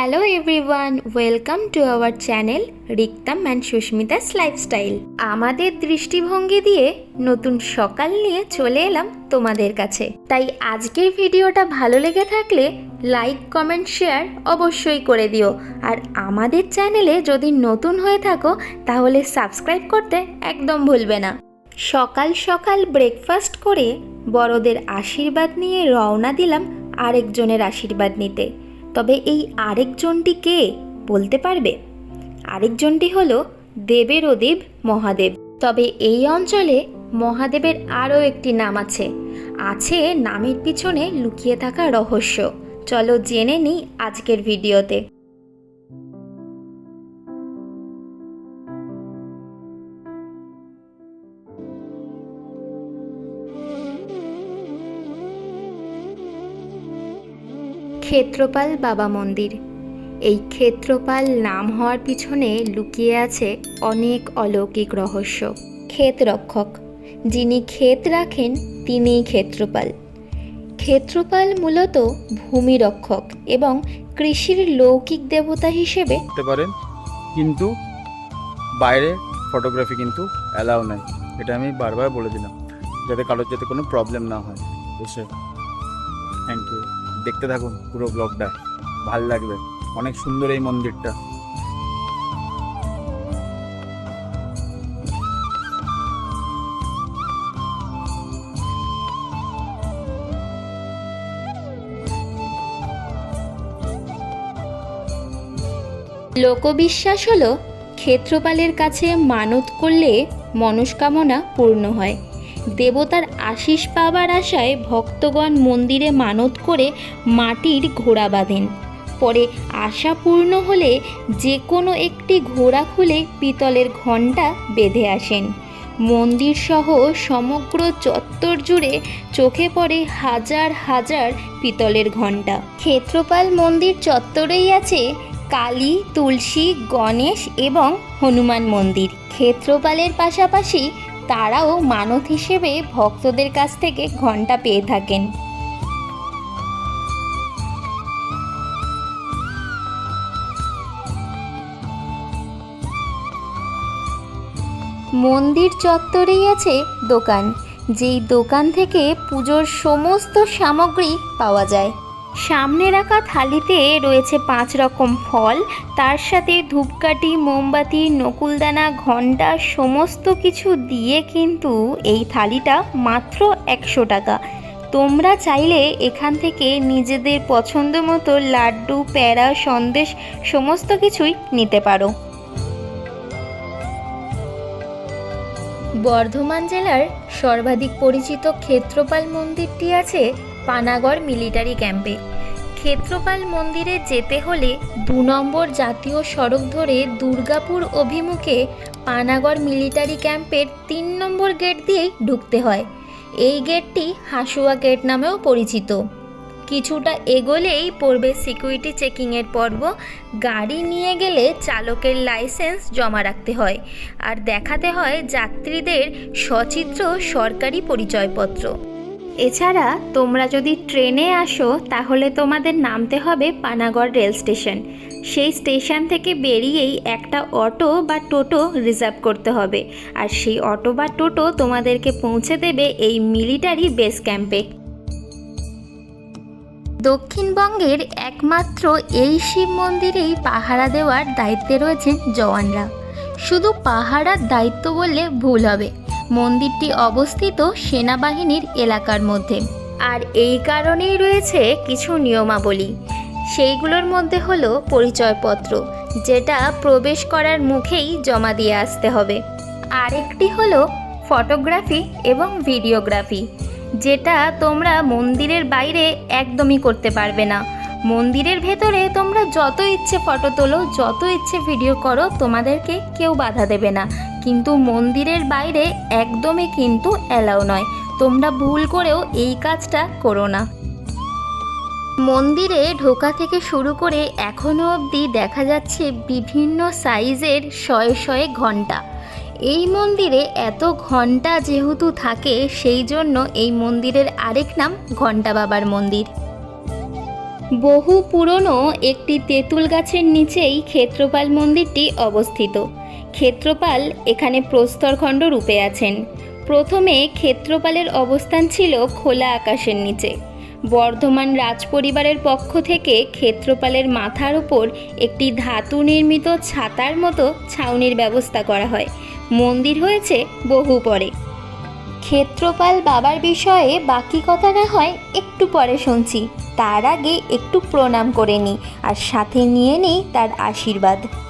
Hello everyone welcome to our channel Riktam and Susmita's lifestyle আমাদের দৃষ্টিভঙ্গি দিয়ে নতুন সকাল নিয়ে চলে এলাম তোমাদের কাছে। তাই আজকের ভিডিওটা ভালো লেগে থাকলে লাইক কমেন্ট শেয়ার অবশ্যই করে দিও। আর আমাদের চ্যানেলে যদি নতুন হয়ে থাকো, তাহলে সাবস্ক্রাইব করতে একদম ভুলবে না। সকাল সকাল ব্রেকফাস্ট করে বড়দের আশীর্বাদ নিয়ে রওনা দিলাম আরেকজনের আশীর্বাদ নিতে। তবে এই আরেকজনটি কে বলতে পারবে? আরেকজনটি হলো দেবের অদেব মহাদেব। তবে এই অঞ্চলে মহাদেবের আরও একটি নাম আছে। আছে নামের পিছনে লুকিয়ে থাকা রহস্য। চলো জেনে নিই আজকের ভিডিওতে। ক্ষেত্রপাল বাবা মন্দির। এই ক্ষেত্রপাল নাম হওয়ার পিছনে লুকিয়ে আছে অনেক অলৌকিক রহস্য। ক্ষেত রক্ষক। যিনি ক্ষেত রাখেন, তিনিই ক্ষেত্রপাল। ক্ষেত্রপাল মূলত ভূমি রক্ষক এবং কৃষির লৌকিক দেবতা হিসেবে করতে পারেন, কিন্তু বাইরে ফটোগ্রাফি কিন্তু অ্যালাউ নাই। এটা আমি বারবার বলে দিলাম, যাতে কারোর যাতে কোনো প্রবলেম না হয়। থ্যাংক ইউ দেখতে থাকুন পুরো ব্লগটা ভালো লাগবে। অনেক সুন্দর এই মন্দিরটা। লোকবিশ্বাস হলো ক্ষেত্রপালের কাছে মানত করলে মনস্কামনা পূর্ণ হয়। দেবতার আশিস পাবার আশায় ভক্তগণ মন্দিরে মানত করে মাটির ঘোড়া বাঁধেন। পরে আশা পূর্ণ হলে যে কোনো একটি ঘোড়া খুলে পিতলের ঘণ্টা বেঁধে আসেন। মন্দির সহ সমগ্র চত্বর জুড়ে চোখে পড়ে হাজার হাজার পিতলের ঘণ্টা। ক্ষেত্রপাল মন্দির চত্বরেই আছে কালী, তুলসী, গণেশ এবং হনুমান মন্দির। ক্ষেত্রপালের পাশাপাশি তারাও মানত হিসেবে ভক্তদের কাছ থেকে ঘণ্টা পেয়ে থাকেন। মন্দির চত্বরেই আছে দোকান, যেই দোকান থেকে পুজোর সমস্ত সামগ্রী পাওয়া যায়। সামনে রাখা থালিতে রয়েছে পাঁচ রকম ফল। তার সাথে ধূপকাঠি, মোমবাতি, নকুলদানা, ঘণ্টা সমস্ত কিছু দিয়ে কিন্তু এই থালিটা মাত্র একশো টাকা। তোমরা চাইলে এখান থেকে নিজেদের পছন্দ মতো লাড্ডু প্যাড়া সন্দেশ সমস্ত কিছুই নিতে পারো। বর্ধমান জেলার সর্বাধিক পরিচিত ক্ষেত্রপাল মন্দিরটি আছে পানাগড় মিলিটারি ক্যাম্পে। ক্ষেত্রপাল মন্দিরে যেতে হলে দু নম্বর জাতীয় সড়ক ধরে দুর্গাপুর অভিমুখে পানাগড় মিলিটারি ক্যাম্পের তিন নম্বর গেট দিয়েই ঢুকতে হয়। এই গেটটি হাসুয়া গেট নামেও পরিচিত। কিছুটা এগোলেই পড়বে সিকিউরিটি চেকিংয়ের পর্ব। গাড়ি নিয়ে গেলে চালকের লাইসেন্স জমা রাখতে হয়। আর দেখাতে হয় যাত্রীদের সচিত্র সরকারি পরিচয়পত্র। এছাড়া তোমরা যদি ট্রেনে আসো, তাহলে তোমাদের নামতে হবে পানাগড় রেল স্টেশন। সেই স্টেশন থেকে বেরিয়েই একটা অটো বা টোটো রিজার্ভ করতে হবে। আর সেই অটো বা টোটো তোমাদেরকে পৌঁছে দেবে এই মিলিটারি বেস ক্যাম্পে। দক্ষিণবঙ্গের একমাত্র এই শিব মন্দিরেই পাহারা দেওয়ার দায়িত্বে রয়েছেন জওয়ানরা। শুধু পাহারার দায়িত্ব বললে ভুল হবে। মন্দিরটি অবস্থিত সেনাবাহিনীর এলাকার মধ্যে। আর এই কারণেই রয়েছে কিছু নিয়মাবলী। সেইগুলোর মধ্যে হলো পরিচয়পত্র, যেটা প্রবেশ করার মুখেই জমা দিয়ে আসতে হবে। আরেকটি হলো ফটোগ্রাফি এবং ভিডিওগ্রাফি, যেটা তোমরা মন্দিরের বাইরে একদমই করতে পারবে না। মন্দিরের ভেতরে তোমরা যত ইচ্ছে ফটো তোলো, যত ইচ্ছে ভিডিও করো, তোমাদেরকে কেউ বাধা দেবে না। কিন্তু মন্দিরের বাইরে একদমই কিন্তু অ্যালাউ নয়। তোমরা ভুল করেও এই কাজটা করো না। মন্দিরে ঢোকা থেকে শুরু করে এখনও অবধি দেখা যাচ্ছে বিভিন্ন সাইজের শয়ে শয়ে ঘণ্টা। এই মন্দিরে এত ঘণ্টা যেহেতু থাকে, সেই জন্য এই মন্দিরের আরেক নাম ঘণ্টা বাবার মন্দির। বহু পুরনো একটি তেঁতুল গাছের নিচেই ক্ষেত্রপাল মন্দিরটি অবস্থিত। ক্ষেত্রপাল এখানে প্রস্তরখণ্ড রূপে আছেন। প্রথমে ক্ষেত্রপালের অবস্থান ছিল খোলা আকাশের নিচে। বর্ধমান রাজপরিবারের পক্ষ থেকে ক্ষেত্রপালের মাথার উপর একটি ধাতু নির্মিত ছাতার মতো ছাউনির ব্যবস্থা করা হয়। মন্দির হয়েছে বহু পরে। ক্ষেত্রপাল বাবার বিষয়ে বাকি কথা না হয় একটু পরে শুনছি। তার আগে একটু প্রণাম করে নিই আর সাথে নিয়ে নিই তার আশীর্বাদ।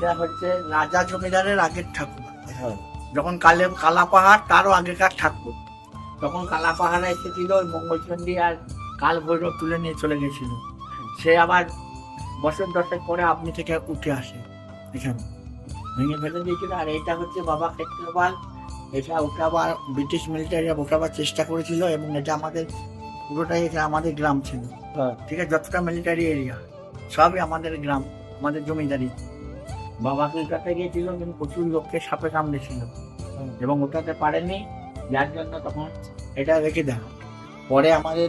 এটা হচ্ছে রাজা জমিদারের আগের ঠাকুর। হ্যাঁ। যখন কালে কালা পাহাড় তারও আগেকার ঠাকুর। তখন কালা পাহাড়ে এসেছিল ওই মঙ্গলচন্ডী আর কাল ভৈরব তুলে নিয়ে চলে গেছিল। সে আবার বছর দশেক পরে আপনি থেকে উঠে আসে এখানে। ভেঙে ফেলে দিয়েছিল। আর এটা হচ্ছে বাবা ক্ষেত্রপাল। এটা ওঠাবার ব্রিটিশ মিলিটারি ওঠাবার চেষ্টা করেছিল এবং এটা আমাদের পুরোটাই এটা আমাদের গ্রাম ছিল। হ্যাঁ। ঠিক আছে? যতটা মিলিটারি এরিয়া সবই আমাদের গ্রাম আমাদের জমিদারি। বাবাকে উঠাতে গিয়েছিল কিন্তু প্রচুর লোককে সাপে কামড়েছিল এবং উঠাতে পারেনি যার জন্য তখন এটা রেখে দেয় পরে আমাদের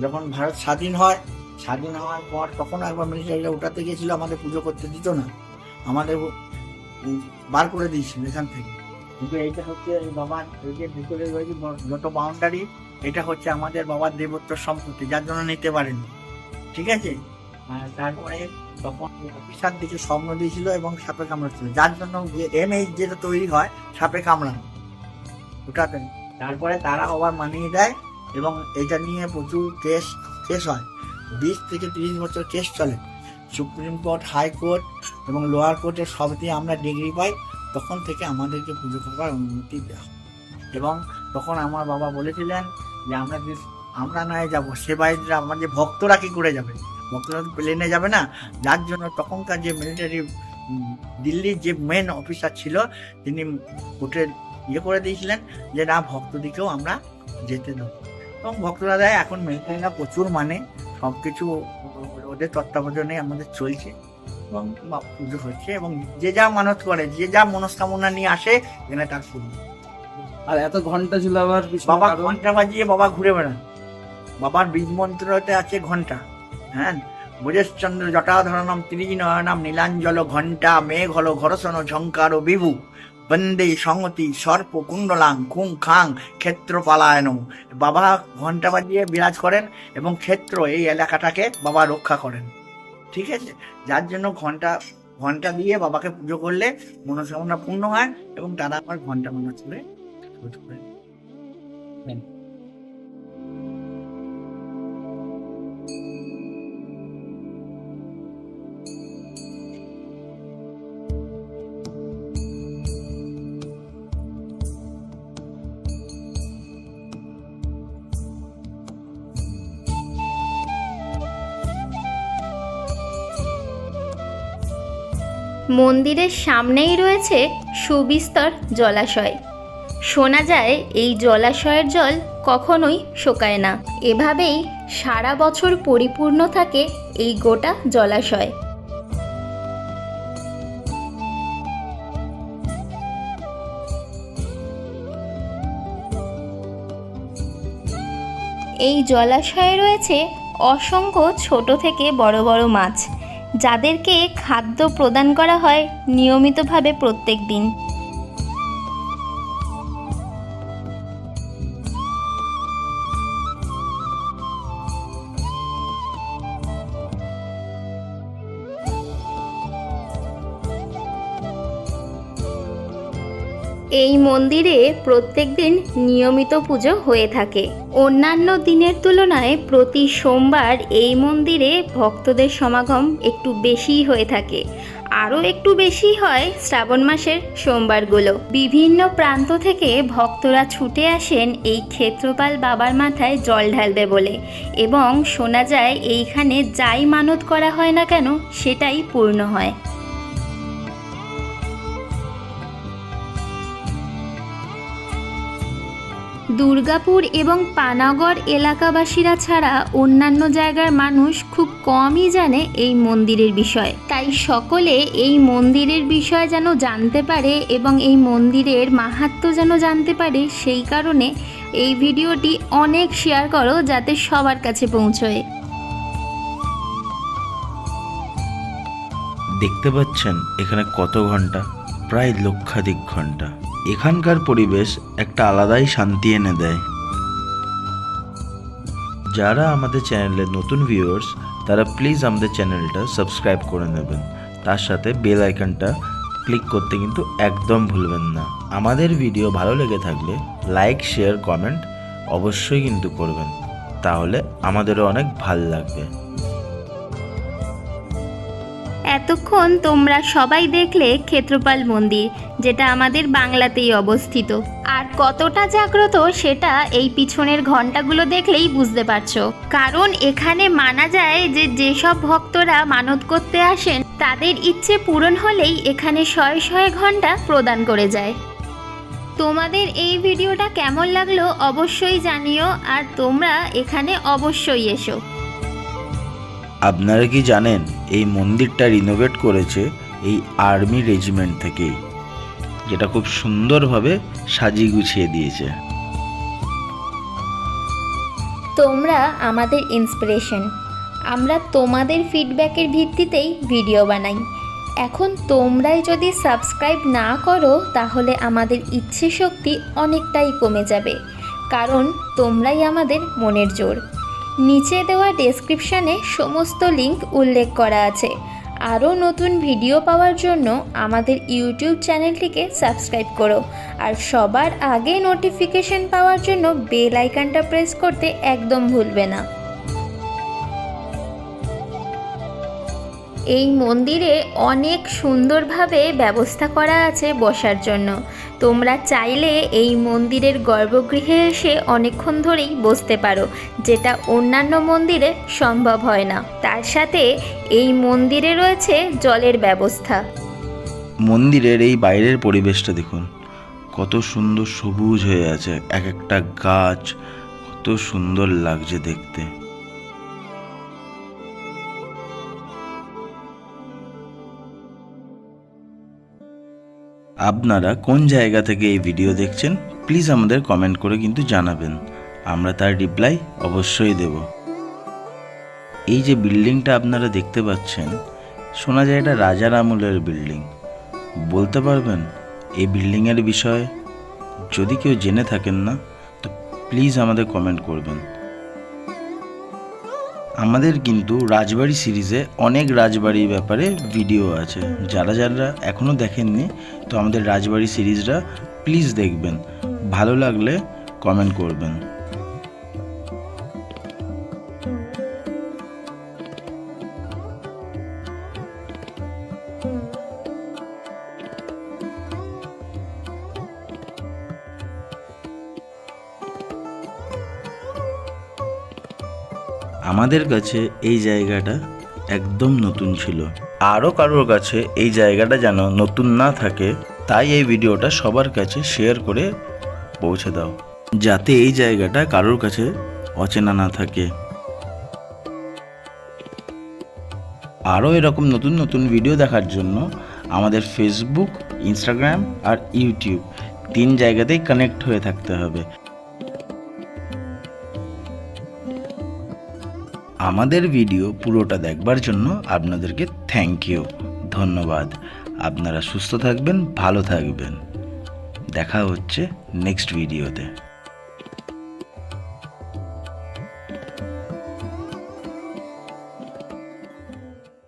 যখন ভারত স্বাধীন হয় স্বাধীন হওয়ার পর তখন একবার মিলিটারিরা উঠাতে গিয়েছিল আমাদের পুজো করতে দিত না। আমাদের বার করে দিয়েছিল এখান থেকে। কিন্তু এইটা হচ্ছে বাবার এই যে ভিতরে রয়েছে যত বাউন্ডারি এটা হচ্ছে আমাদের বাবার দেবত্ব সম্পত্তি যার জন্য নিতে পারেনি। ঠিক আছে? আর তারপরে তখন অফিসার দিকে স্বপ্ন দিয়েছিল এবং সাপে কামড়াচ্ছিল। যার জন্য এম এইচ যেটা তৈরি হয়, সাপে কামড়ানো। ওটাতে তারপরে তারা আবার মানিয়ে দেয় এবং এটা নিয়ে প্রচুর কেস কেস হয়। বিশ থেকে তিরিশ বছর কেস চলে। সুপ্রিম কোর্ট হাইকোর্ট এবং লোয়ার কোর্টের সব দিয়ে আমরা ডিগ্রি পাই, তখন থেকে আমাদেরকে পুজো করবার অনুমতি দেওয়া। এবং তখন আমার বাবা বলেছিলেন যে, আমরা আমরা নয় যাব, সেবায়তরা আমাদের ভক্তরা কি করে যাবে? তো প্লেনে যাবে না। যার জন্য তখনকার যে মিলিটারি দিল্লির যে মেন অফিসার ছিল তিনি কোর্টে ইয়ে করে দিয়েছিলেন যে না ভক্তদিকেও আমরা যেতে দেবো। এবং ভক্তরা দেয় এখন মিলিটারিরা প্রচুর মানে সব কিছু ওদের তত্ত্বাবধানে আমাদের চলছে এবং পুজো হচ্ছে এবং যে যা মানত করে যে যা মনস্কামনা নিয়ে আসে এখানে তার শুরু। আর এত ঘণ্টা ছিল আবার বাবা? ঘণ্টা বাজিয়ে বাবা ঘুরে বেড়ান বাবার বীজ মন্ত্রতে আছে ঘণ্টা। হ্যাঁ? ভোজেশচন্দ্র জটাধরণম ত্রিনয়নম নীলাঞ্জল ঘণ্টা মেঘ হল ঘরসন ঝঙ্কার ও বিভু। বন্দে সংগতি সর্প কুণ্ডলাং খুং খাং ক্ষেত্র পালায়ন বাবা ঘণ্টা বাজিয়ে বিরাজ করেন এবং ক্ষেত্র এই এলাকাটাকে বাবা রক্ষা করেন। ঠিক আছে? যার জন্য ঘণ্টা ঘণ্টা দিয়ে বাবাকে পুজো করলে মনস্কামনা পূর্ণ হয় এবং তারা আবার ঘণ্টা মনে চলে করেন মন্দিরের সামনেই রয়েছে সুবিস্তর জলাশয়। শোনা যায়, এই জলাশয়ের জল কখনোই শোকায় না। এভাবেই সারা বছর পরিপূর্ণ থাকে এই গোটা জলাশয়। এই জলাশয়ে রয়েছে অসংখ্য ছোট থেকে বড় বড় মাছ। যাদেরকে খাদ্য প্রদান করা হয় নিয়মিতভাবে প্রত্যেক দিন। এই মন্দিরে প্রত্যেক দিন নিয়মিত পুজো হয়ে থাকে। অন্যান্য দিনের তুলনায় প্রতি সোমবার এই মন্দিরে ভক্তদের সমাগম একটু বেশিই হয়ে থাকে। আরও একটু বেশি হয় শ্রাবণ মাসের সোমবারগুলো। বিভিন্ন প্রান্ত থেকে ভক্তরা ছুটে আসেন এই ক্ষেত্রপাল বাবার মাথায় জল ঢালবে বলে এবং শোনা যায়, এইখানে যাই মানত করা হয় না কেন, সেটাই পূর্ণ হয়। দুর্গাপুর এবং পানাগড় এলাকাবাসীরা ছাড়া অন্যান্য জায়গার মানুষ খুব কমই জানে এই মন্দিরের বিষয়। তাই সকলে এই মন্দিরের বিষয় যেন জানতে পারে এবং এই মন্দিরের মাহাত্ম্য যেন জানতে পারে, সেই কারণে এই ভিডিওটি অনেক শেয়ার করো যাতে সবার কাছে পৌঁছয়। দেখতে পাচ্ছেন, এখানে কত ঘণ্টা? প্রায় লক্ষাধিক ঘণ্টা। এখানকার পরিবেশ একটা আলাদাই শান্তি এনে দেয়। যারা আমাদের চ্যানেলে নতুন ভিউয়ার্স তারা প্লিজ আমাদের চ্যানেলটা সাবস্ক্রাইব করে নেবেন। তার সাথে বেল আইকনটা ক্লিক করতে কিন্তু একদম ভুলবেন না। আমাদের ভিডিও ভালো লেগে থাকলে লাইক শেয়ার কমেন্ট অবশ্যই কিন্তু করবেন। তাহলে আমাদেরও অনেক ভালো লাগবে। এতক্ষণ তোমরা সবাই দেখলে ক্ষেত্রপাল মন্দির, যেটা আমাদের বাংলাতেই অবস্থিত। আর কতটা জাগ্রত সেটা এই পিছনের ঘন্টাগুলো দেখলেই বুঝতে পারছ। কারণ এখানে মানা যায় যে যেসব ভক্তরা মানত করতে আসেন, তাদের ইচ্ছে পূরণ হলেই এখানে শয়ে শয়ে ঘণ্টা প্রদান করে যায়। তোমাদের এই ভিডিওটা কেমন লাগল অবশ্যই জানিও, আর তোমরা এখানে অবশ্যই এসো। আপনারা কি জানেন এই মন্দিরটা রিনোভেট করেছে এই আর্মি রেজিমেন্ট থেকেই? যেটা খুব সুন্দরভাবে সাজিয়ে গুছিয়ে দিয়েছে। তোমরা আমাদের ইন্সপিরেশন আমরা তোমাদের ফিডব্যাকের ভিত্তিতেই ভিডিও বানাই। এখন তোমরাই যদি সাবস্ক্রাইব না করো, তাহলে আমাদের ইচ্ছে শক্তি অনেকটাই কমে যাবে। কারণ তোমরাই আমাদের মনের জোর। নিচে দেওয়া ডেসক্রিপশানে সমস্ত লিঙ্ক উল্লেখ করা আছে। আরও নতুন ভিডিও পাওয়ার জন্য আমাদের ইউটিউব চ্যানেলটিকে সাবস্ক্রাইব করো। আর সবার আগে নোটিফিকেশন পাওয়ার জন্য বেল আইকনটা প্রেস করতে একদম ভুলবে না। এই মন্দিরে অনেক সুন্দরভাবে ব্যবস্থা করা আছে বসার জন্য। তোমরা চাইলে এই মন্দিরের গর্ভগৃহে এসে অনেকক্ষণ ধরেই বসতে পারো, যেটা অন্যান্য মন্দিরে সম্ভব হয় না। তার সাথে এই মন্দিরে রয়েছে জলের ব্যবস্থা। মন্দিরের এই বাইরের পরিবেশটা দেখুন, কত সুন্দর সবুজ হয়ে আছে, এক একটা গাছ, কত সুন্দর লাগছে দেখতে। আপনারা কোন জায়গা থেকে এই ভিডিও দেখছেন প্লিজ আমাদের কমেন্ট করে কিন্তু জানাবেন। আমরা তার রিপ্লাই অবশ্যই দেব। এই যে বিল্ডিংটা আপনারা দেখতে পাচ্ছেন, শোনা যায় এটা রাজার আমলের বিল্ডিং। বলতে পারবেন, এই বিল্ডিংয়ের বিষয়ে যদি কেউ জেনে থাকেন না, তো প্লিজ আমাদের কমেন্ট করবেন। আমাদের কিন্তু রাজবাড়ি সিরিজে অনেক রাজবাড়ির ব্যাপারে ভিডিও আছে। যারা যারা এখনও দেখেননি, তো আমাদের রাজবাড়ি সিরিজটা প্লিজ দেখবেন। ভালো লাগলে কমেন্ট করবেন। আমাদের কাছে এই জায়গাটা একদম নতুন ছিল। আরও কারোর কাছে এই জায়গাটা যেন নতুন না থাকে, তাই এই ভিডিওটা সবার কাছে শেয়ার করে পৌঁছে দাও। যাতে এই জায়গাটা কারোর কাছে অচেনা না থাকে। আরও এরকম নতুন নতুন ভিডিও দেখার জন্য আমাদের ফেসবুক ইনস্টাগ্রাম আর ইউটিউব তিন জায়গাতেই কানেক্ট হয়ে থাকতে হবে। আমাদের ভিডিও পুরোটা দেখবার জন্য আপনাদেরকে থ্যাংক ইউ ধন্যবাদ। আপনারা সুস্থ থাকবেন, ভালো থাকবেন। দেখা হচ্ছে নেক্সট ভিডিওতে